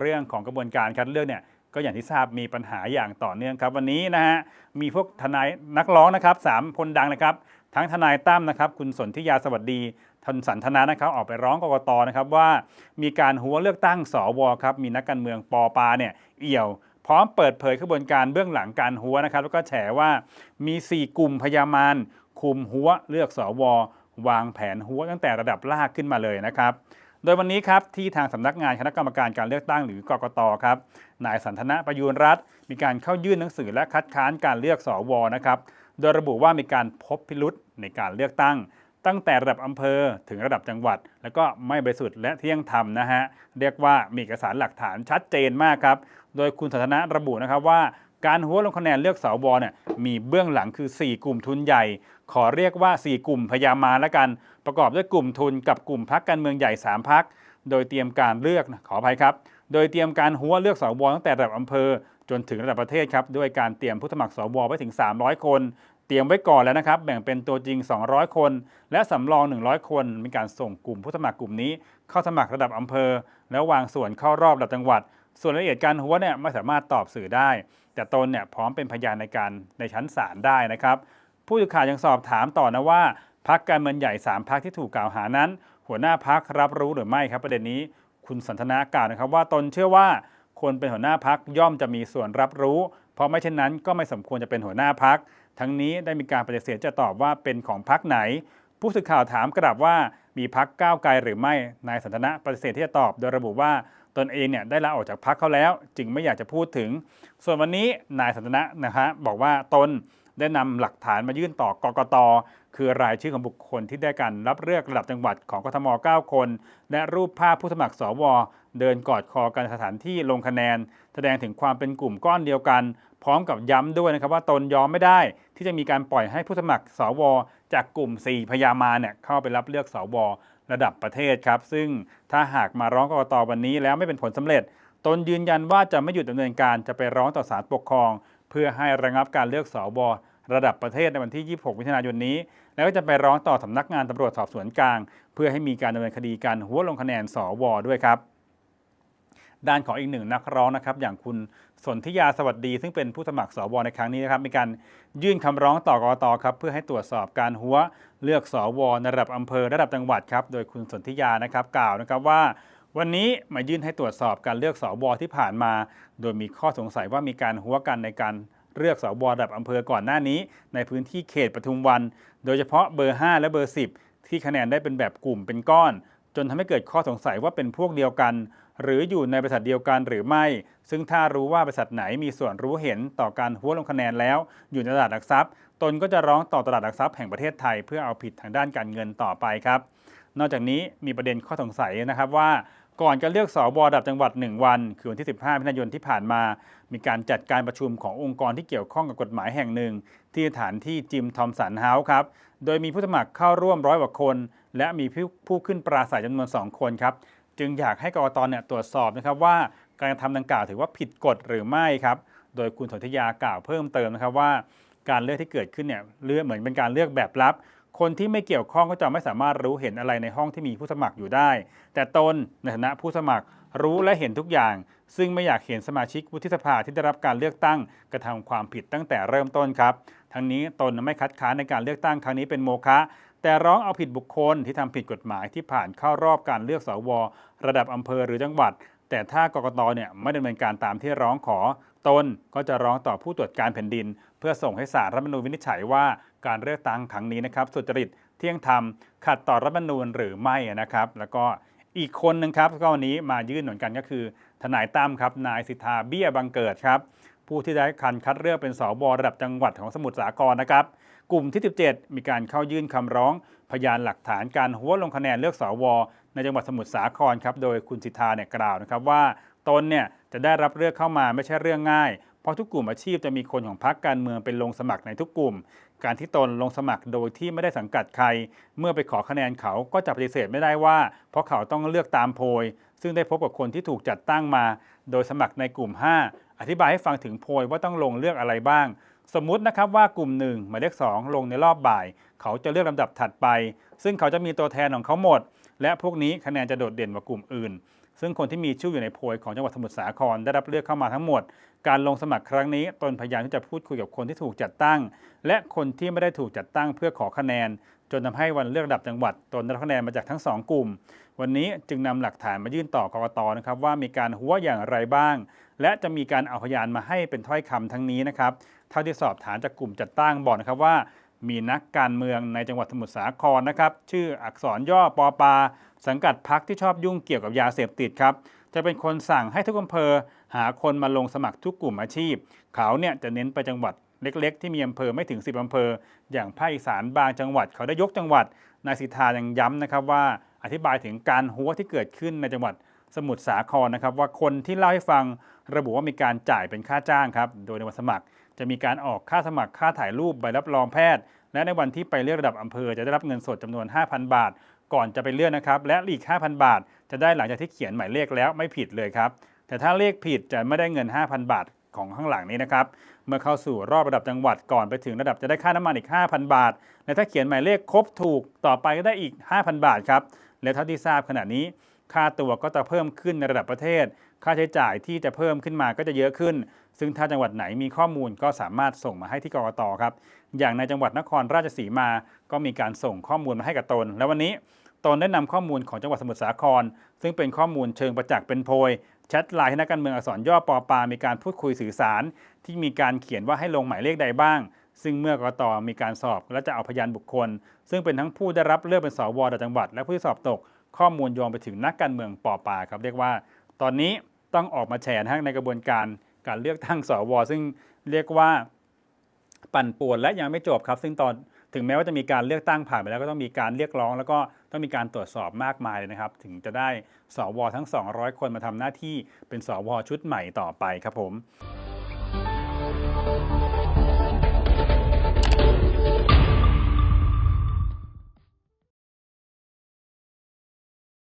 เรื่องของกระบวนการคัดเลือกเนี่ยก็อย่างที่ทราบมีปัญหาอย่างต่อเนื่องครับ วันนี้นะฮะมีพวกทนายนักร้องนะครับสามคนดังนะครับ ทั้งทนายตั้มนะครับคุณสนธิยาสวัสดีทนสันทนานะครับออกไปร้องกกตนะครับว่ามีการหัวเลือกตั้งสวครับมีนักการเมืองปอปาเนี่ยเอี่ยว พร้อมเปิดเผยขบวนการเบื้องหลังการหัวนะครับ แล้วก็แฉว่ามี 4 กลุ่มพยามารคุมหัวเลือกสววางแผนหัวตั้งแต่ระดับลากขึ้นมาเลยนะครับ โดยวันนี้ครับที่ทางสำนักงานคณะกรรมการการเลือกตั้งหรือกกตครับนายสันทนะประยูรรัตน์มีการเข้ายื่นหนังสือและคัดค้านการเลือกสวนะครับโดยระบุว่ามีการพบพิรุษในการเลือกตั้ง ตั้งแต่ระดับอำเภอถึงระดับจังหวัด แล้วก็ไม่บริสุทธิ์และเที่ยงธรรมนะฮะเรียกว่ามีเอกสารหลักฐานชัดเจนมากครับโดยคุณสันทนะระบุนะครับว่า การหัวลงคะแนนเลือกสวเนี่ยมีเบื้องหลังคือ 4 กลุ่มทุนใหญ่ ขอเรียกว่า 4 กลุ่มพยามาละกัน ประกอบด้วยกลุ่มทุนกับกลุ่มพักการเมืองใหญ่ 3พักโดยเตรียมการเลือกขออภัยครับ โดยเตรียมการหัวเลือกสวตั้งแต่ระดับอำเภอ จนถึงระดับประเทศครับด้วยการเตรียมผู้สมัครสวไว้ถึง 300 คน เตรียมไว้ก่อนแล้วนะครับแบ่งเป็นตัวจริง 200 คน และสำรอง 100 คนมีการส่งกลุ่มผู้สมัครกลุ่มนี้ เข้าสมัครระดับอำเภอ แล้ววางส่วนเข้ารอบระดับจังหวัด ส่วนรายละเอียดการหัวเนี่ยไม่สามารถตอบสื่อได้ แต่ตนเนี่ยพร้อมเป็นพยานในการในชั้นศาลได้นะครับ ผู้สื่อข่าวยังสอบถามต่อนะว่าพักการเมืองใหญ่ 3พักที่ถูกกล่าวหานั้น หัวหน้าพักรับรู้หรือไม่ครับประเด็นนี้คุณสันทนากล่าวนะครับว่าตนเชื่อว่าคนเป็นหัวหน้าพักย่อมจะมีส่วนรับรู้ เพราะไม่เช่นนั้นก็ไม่สมควรจะเป็นหัวหน้าพัก ทั้งนี้ได้มีการปฏิเสธจะตอบว่าเป็นของพักไหน ผู้สื่อข่าวถามกลับว่ามีพักก้าวไกลหรือไม่นายสันทนะปฏิเสธที่จะตอบ โดยระบุว่า ตนเองเนี่ยได้ลาออกจากพักเขาแล้ว จึงไม่อยากจะพูดถึง ส่วนวันนี้นายสันทนะนะฮะบอกว่าตนได้นำหลักฐานมายื่นต่อกกต คือรายชื่อของบุคคลที่ได้การรับเลือกระดับจังหวัดของกทม 9 คน และรูปภาพผู้สมัครสวเดินกอดคอกันสถานที่ลงคะแนน แสดงถึงความเป็นกลุ่มก้อนเดียวกัน พร้อมกับย้ำด้วยนะครับว่าตนยอมไม่ได้ ที่จะมีการปล่อยให้ผู้สมัครสว จากกลุ่ม 4 พยามาเนี่ยเข้าไปรับเลือกสว ระดับประเทศครับ ซึ่งถ้าหากมาร้องกกตวันนี้แล้วไม่เป็นผลสำเร็จ ตนยืนยันว่าจะไม่หยุดดำเนินการจะไปร้องต่อศาลปกครอง เพื่อให้ระงับการเลือกสวระดับประเทศในวันที่ 26 มิถุนายนนี้ แล้วก็จะไปร้องต่อสำนักงานตำรวจสอบสวนกลาง เพื่อให้มีการดำเนินคดีการหัวลงคะแนนสวด้วยครับ ด้านของอีกหนึ่งนักร้องนะครับอย่างคุณสนธิยาสวัสดี ซึ่งเป็นผู้สมัครสวในครั้งนี้นะครับมีการยื่นคำร้องต่อกรตครับเพื่อให้ตรวจสอบการหัวเลือกสวในระดับอำเภอระดับจังหวัดครับโดยคุณสนธิยานะครับกล่าวนะครับว่าวันนี้มายื่นให้ตรวจสอบการเลือกสวที่ผ่านมา โดยมีข้อสงสัยว่ามีการหัวกันในการเลือกสวระดับอำเภอก่อนหน้านี้ ในพื้นที่เขตปทุมวัน โดยเฉพาะเบอร์ 5 และเบอร์ 10 ที่คะแนนได้เป็นแบบกลุ่มเป็นก้อน จนทำให้เกิดข้อสงสัยว่าเป็นพวกเดียวกัน หรืออยู่ในบริษัทเดียวกันหรือไม่ ซึ่งถ้ารู้ว่าบริษัทไหนมีส่วนรู้เห็นต่อการหัวลงคะแนนแล้ว อยู่ในตลาดหลักทรัพย์ ตนก็จะร้องต่อตลาดหลักทรัพย์แห่งประเทศไทยเพื่อเอาผิดทางด้านการเงินต่อไปครับ นอกจากนี้มีประเด็นข้อสงสัยนะครับว่าก่อนการเลือกสวระดับจังหวัด 1 วัน คือวันที่ 15มิถุนายนที่ผ่านมา มีการจัดการประชุมขององค์กรที่เกี่ยวข้องกับกฎหมายแห่งหนึ่ง ที่สถานที่จิมทอมสันเฮาส์ครับ โดยมีผู้สมัครเข้าร่วมร้อยกว่าคน และมีผู้ผู้ขึ้นปราศัยจำนวน 2 คนครับ จึงอยากให้กรกตเนี่ยตรวจสอบนะครับว่าการกระทำดังกล่าวถือว่าผิดกฎหรือไม่ครับ โดยคุณสนธยากล่าวเพิ่มเติมนะครับว่าการเลือกที่เกิดขึ้นเนี่ยเลือกเหมือนเป็นการเลือกแบบลับ คนที่ไม่เกี่ยวข้องก็จะไม่สามารถรู้เห็นอะไรในห้องที่มีผู้สมัครอยู่ได้ แต่ตนในฐานะผู้สมัครรู้และเห็นทุกอย่าง ซึ่งไม่อยากเห็นสมาชิกวุฒิสภาที่ได้รับการเลือกตั้งกระทำความผิดตั้งแต่เริ่มต้นครับ ทั้งนี้ตนไม่คัดค้านในการเลือกตั้งครั้งนี้เป็นโมฆะ แต่ร้องเอาผิดบุคคลที่ทำผิดกฎหมายที่ผ่านเข้ารอบการเลือกสวระดับอำเภอหรือจังหวัด แต่ถ้ากกตเนี่ยไม่ดำเนินการตามที่ร้องขอ ตนก็จะร้องต่อผู้ตรวจการแผ่นดิน เพื่อส่งให้ศาลรัฐมนูญวินิจฉัยว่าการเลือกตั้งครั้งนี้นะครับสุจริตเที่ยงธรรมขัดต่อรัฐมนูญหรือไม่นะครับ แล้วก็อีกคนหนึ่งครับก็วันนี้มายื่นเหมือนกันก็คือ ทนายตั้มครับนายสิทธาเบี้ยบังเกิดครับผู้ที่ได้คันคัดเลือกเป็นสบระดับจังหวัดของสมุทรสาครนะครับ กลุ่มที่ 17 มีการเข้ายื่นคำร้อง พยานหลักฐานการหัวลงคะแนนเลือกสวในจังหวัดสมุทรสาครครับ โดยคุณสิทธาเนี่ยกล่าวนะครับว่าตนเนี่ยจะได้รับเลือกเข้ามาไม่ใช่เรื่องง่าย เพราะทุกกลุ่มอาชีพจะมีคนของพรรคการเมืองเป็นลงสมัครในทุกกลุ่ม การที่ตนลงสมัครโดยที่ไม่ได้สังกัดใคร เมื่อไปขอคะแนนเขาก็จะปฏิเสธไม่ได้ว่า เพราะเขาต้องเลือกตามโพย ซึ่งได้พบกับคนที่ถูกจัดตั้งมา โดยสมัครในกลุ่ม 5 อธิบายให้ฟังถึงโพยว่าต้องลงเลือกอะไรบ้าง สมมุตินะครับว่ากลุ่มหนึ่งหมายเลข 2 ลงในรอบบ่าย เขาจะเลือกลำดับถัดไป ซึ่งเขาจะมีตัวแทนของเขาหมด และพวกนี้คะแนนจะโดดเด่นกว่ากลุ่มอื่น ซึ่งคนที่มีชื่ออยู่ในโพยของจังหวัดสมุทรสาครได้รับเลือกเข้ามาทั้งหมด การลงสมัครครั้งนี้ตนพยายามที่จะพูดคุยกับคนที่ถูกจัดตั้ง และคนที่ไม่ได้ถูกจัดตั้งเพื่อขอคะแนน จนทำให้วันเลือกระดับจังหวัดตนได้รับคะแนนมาจากทั้งสองกลุ่ม วันนี้จึงนำหลักฐานมายื่นต่อกกตนะครับว่ามีการหัวอย่างไรบ้าง และจะมีการเอาพยานมาให้เป็นถ้อยคำทั้งนี้นะครับ เท่าที่สอบถามจากกลุ่มจัดตั้งบอกนะครับว่า มีนักการเมืองในจังหวัดสมุทรสาครนะครับ ชื่ออักษรย่อปอปา สังกัดพักที่ชอบยุ่งเกี่ยวกับยาเสพติดครับจะเป็นคนสั่งให้ทุกอำเภอ หาคนมาลงสมัครทุกกลุ่มอาชีพ เขาเนี่ยจะเน้นไปจังหวัดเล็กๆ ที่มีอำเภอไม่ถึง 10อำเภอ อย่างภาคอีสานบางจังหวัด เขาได้ยกจังหวัดนายสิทธายังย้ำนะครับว่าอธิบายถึงการหัวที่เกิดขึ้นในจังหวัดสมุทรสาครนะครับว่าคนที่เล่าให้ฟังระบุว่ามีการจ่ายเป็นค่าจ้างครับโดยในวันสมัคร จะมีการออกค่าสมัครค่าถ่ายรูปใบรับรองแพทย์ และในวันที่ไปเลือกระดับอำเภอจะได้รับเงินสดจำนวน 5,000 บาท ก่อนจะไปเลือกนะครับ และอีก 5,000 บาท จะได้หลังจากที่เขียนหมายเลขแล้วไม่ผิดเลยครับ แต่ถ้าเลขผิดจะไม่ได้เงิน 5,000 บาทของข้างหลังนี้นะครับ เมื่อเข้าสู่รอบระดับจังหวัดก่อนไปถึงระดับจะได้ค่าน้ำมันอีก 5,000 บาท และถ้าเขียนหมายเลขครบถูกต่อไปก็ได้อีก 5,000 บาทครับ และเท่าที่ทราบขณะนี้ ค่าตัวก็จะเพิ่มขึ้นในระดับประเทศ ค่าใช้จ่ายที่จะเพิ่มขึ้นมาก็จะเยอะขึ้น ซึ่งถ้าจังหวัดไหนมีข้อมูลก็สามารถส่งมาให้ที่กรกตครับ อย่างในจังหวัดนครราชสีมา ก็มีการส่งข้อมูลมาให้กับตน และวันนี้ตนได้นำข้อมูลของจังหวัดสมุทรสาคร ซึ่งเป็นข้อมูลเชิงประจักษ์เป็นโพยแชทไลน์ให้นักการเมืองอักษรย่อปอปา มีการพูดคุยสื่อสาร ที่มีการเขียนว่าให้ลงหมายเลขใดบ้าง ซึ่งเมื่อกรกตมีการสอบและจะเอาพยานบุคคล ซึ่งเป็นทั้งผู้ได้รับเลือกเป็นสวระดับจังหวัด และผู้ที่สอบตก ข้อมูลโยงไปถึงนักการเมืองปอปาครับเรียกว่า ตอนนี้ ต้องออกมาแฉนะในกระบวนการการเลือกตั้งสวซึ่งเรียกว่าปั่นป่วนและยังไม่จบครับ ซึ่งตอนถึงแม้ว่าจะมีการเลือกตั้งผ่านไปแล้วก็ต้องมีการเรียกร้อง แล้วก็ต้องมีการตรวจสอบมากมายเลยนะครับ ถึงจะได้สวทั้ง 200 คนมาทำหน้าที่เป็นสวชุดใหม่ต่อไปครับผม